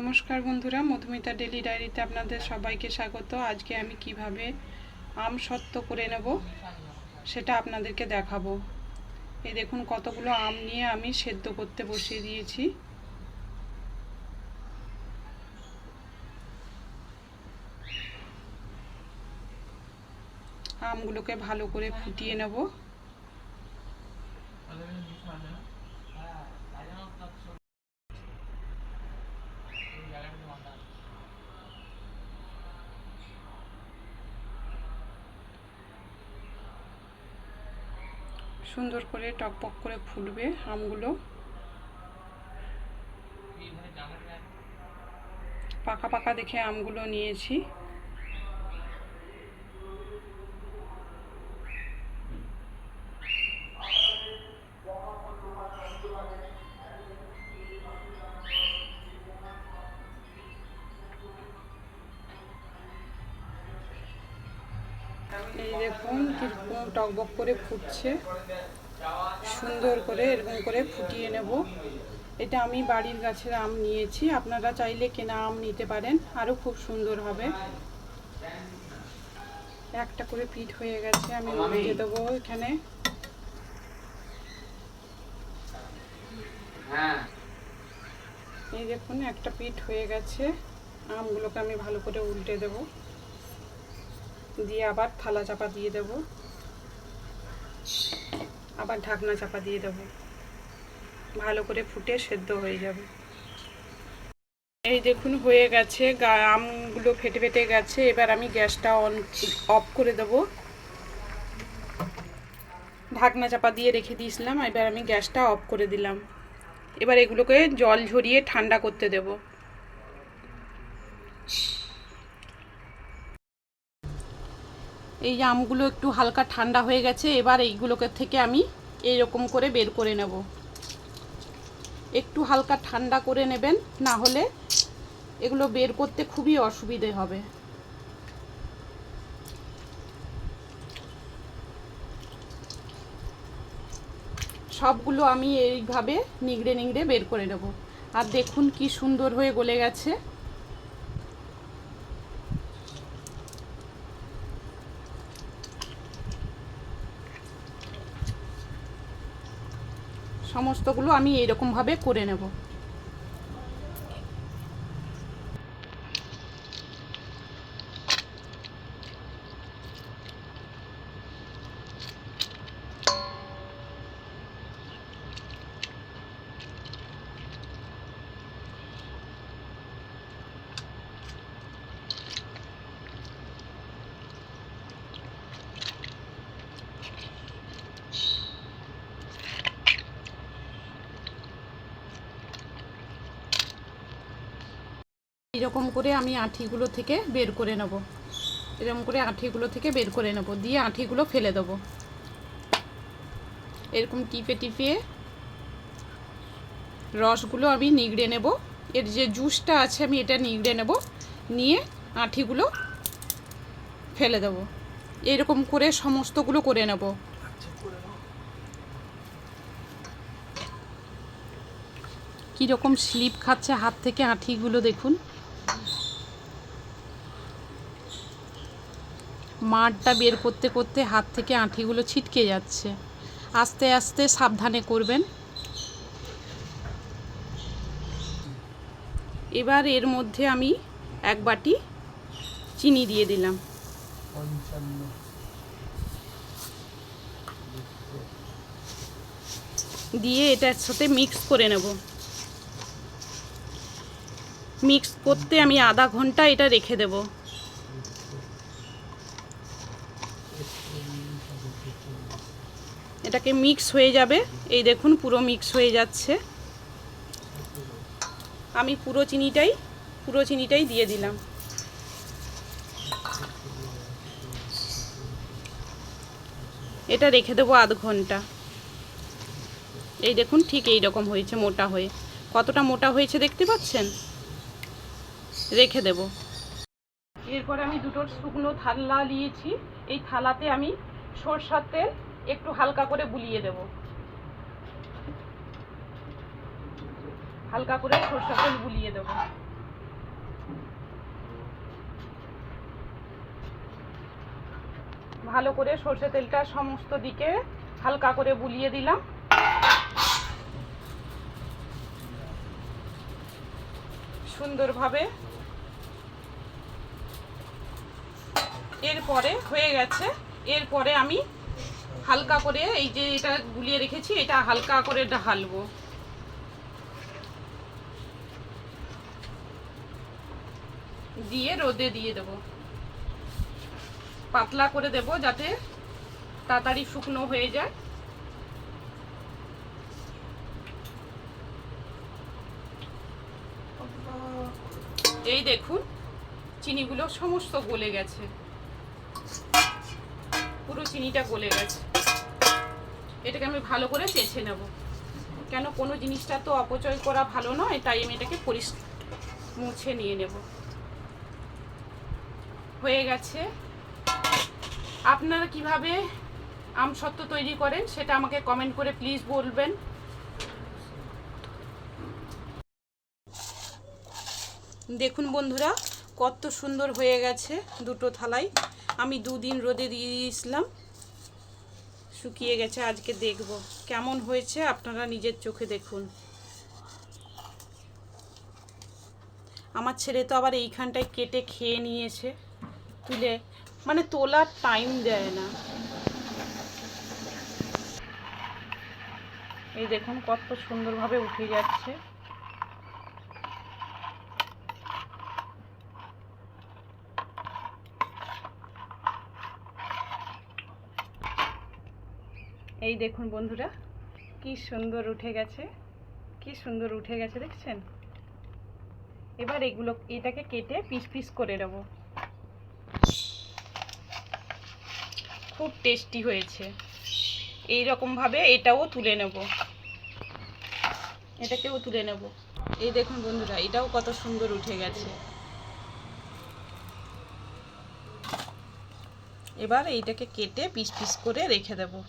নমস্কার বন্ধুরা, মধুমিতা ডেলি ডায়েরিতে আপনাদের সবাইকে স্বাগত। আজকে আমি কীভাবে আম সত্ত্ব করে নেব সেটা আপনাদেরকে দেখাবো। এই দেখুন, কতগুলো আম নিয়ে আমি সেদ্ধ করতে বসিয়ে দিয়েছি। আমগুলোকে ভালো করে ফুটিয়ে নেব। সুন্দর করে টকপক করে ফুটবে আমগুলো। পাকা পাকা দেখে আমগুলো নিয়েছি। এই দেখুন টকবক করে ফুটছে। সুন্দর করে এরকম করে ফুটিয়ে নেব। এটা আমি বাড়ির গাছের আম নিয়েছি। আপনারা চাইলে কেনা আম নিতে পারেন। আরও খুব সুন্দর হবে। একটা করে পিঠ হয়ে গেছে, আমি উল্টে দেবো এখানে। এই দেখুন, একটা পিঠ হয়ে গেছে। আমগুলোকে আমি ভালো করে উল্টে দেবো। দিয়ে আবার থালা চাপা দিয়ে দেব। আবার ঢাকনা চাপা দিয়ে দেবো। ভালো করে ফুটে সেদ্ধ হয়ে যাবে। এই দেখুন, হয়ে গেছে। আমগুলো ফেটে ফেটে গেছে। এবার আমি গ্যাসটা অন, অফ করে দেব। ঢাকনা চাপা দিয়ে রেখে দিয়েছিলাম। এবার আমি গ্যাসটা অফ করে দিলাম। এবার এগুলোকে জল ঝরিয়ে ঠান্ডা করতে দেবো। এই যে আমগুলো একটু হালকা ঠান্ডা হয়ে গেছে, এবার এইগুলোকে থেকে আমি এইরকম করে বের করে নেব। একটু হালকা ঠান্ডা করে নেবেন, না হলে এগুলো বের করতে খুবই অসুবিধে হবে। সবগুলো আমি এইভাবে নিংড়ে নিংড়ে বের করে নেব। আর দেখুন কি সুন্দর হয়ে গলে গেছে। সমস্তগুলো আমি এইরকমভাবে করে নেব। এরকম করে আমি আঁঠিগুলো থেকে বের করে নেব। এরকম করে আঁঠিগুলো থেকে বের করে নেব। দিয়ে আঁঠিগুলো ফেলে দেব। এরকম টিপে টিপে রসগুলো আমি নিগড়ে নেব। এর যে জুসটা আছে আমি এটা নিগড়ে নেব। নিয়ে আঁঠিগুলো ফেলে দেব। এরকম করে সমস্তগুলো করে নেব। কীরকম স্লিপ খাচ্ছে হাত থেকে আঁঠিগুলো দেখুন। মাঠটা বের করতে করতে হাত থেকে আঁঠিগুলো ছিটকে যাচ্ছে। আস্তে আস্তে সাবধানে করবেন। এবার এর মধ্যে আমি এক বাটি চিনি দিয়ে দিলাম। দিয়ে এটার সাথে মিক্স করে নেব। মিক্স করতে আমি আধা ঘণ্টা এটা রেখে দেবো। এটাকে মিক্স হয়ে যাবে। এই দেখুন, পুরো মিক্স হয়ে যাচ্ছে। আমি পুরো চিনিটাই পুরো চিনিটাই দিয়ে দিলাম। এটা রেখে দেবো আধ ঘণ্টা। এই দেখুন, ঠিক এই রকম হয়েছে, মোটা হয়ে। কতটা মোটা হয়েছে দেখতে পাচ্ছেন? রেখে দেব। এরপর আমি দুটো শুকনো থালা নিয়েছি। এই থালাতে আমি সরষার তেল একটু হালকা করে বুলিয়ে দেব। হালকা করে সরষা তেল বুলিয়ে দেব। ভালো করে সর্ষে তেলটা সমস্ত দিকে হালকা করে বুলিয়ে দিলাম। সুন্দরভাবে। এরপরে হয়ে গেছে। এরপরে আমি হালকা করে, এই যে এটা গুলিয়ে রেখেছি, এটা হালকা করে ঢালবো দিয়ে রোদে দিয়ে দেব। পাতলা করে দেব যাতে তাড়াতাড়ি শুকনো হয়ে যায়। এই দেখুন, চিনিগুলো সমস্ত গলে গেছে। পুরো চিনিটা গলে গেছে। এটাকে আমি ভালো করে চেঁচে নেব। কেন কোনো জিনিসটা তো অপচয় করা ভালো নয়, তাই আমি এটাকে পরিষ মুছে নিয়ে নেব। হয়ে গেছে। আপনারা কীভাবে আমসত্ত্ব তৈরি করেন সেটা আমাকে কমেন্ট করে প্লিজ বলবেন। দেখুন বন্ধুরা, কত সুন্দর হয়ে গেছে দুটো থালাই আমি দুদিন রোদে দিয়ে দিয়েছিলাম। শুকিয়ে গেছে, আজকে দেখব। কেমন হয়েছে আপনারা নিজের চোখে দেখুন। আমার ছেলে তো আবার এইখানটায় কেটে খেয়ে নিয়েছে, তুলে মানে তোলার টাইম দেয় না। এই দেখুন, কত সুন্দরভাবে উঠে যাচ্ছে। এই দেখুন বন্ধুরা, কি সুন্দর উঠে গেছে, কি সুন্দর উঠে গেছে দেখছেন? এবার এগুলো, এটাকে কেটে পিস পিস করে নেব। খুব টেস্টি হয়েছে। এই রকমভাবে এটাও তুলে নেব। এটাকেও তুলে নেব। এই দেখুন বন্ধুরা, এটাও কত সুন্দর উঠে গেছে। এবার এইটাকে কেটে পিস পিস করে রেখে দেবো।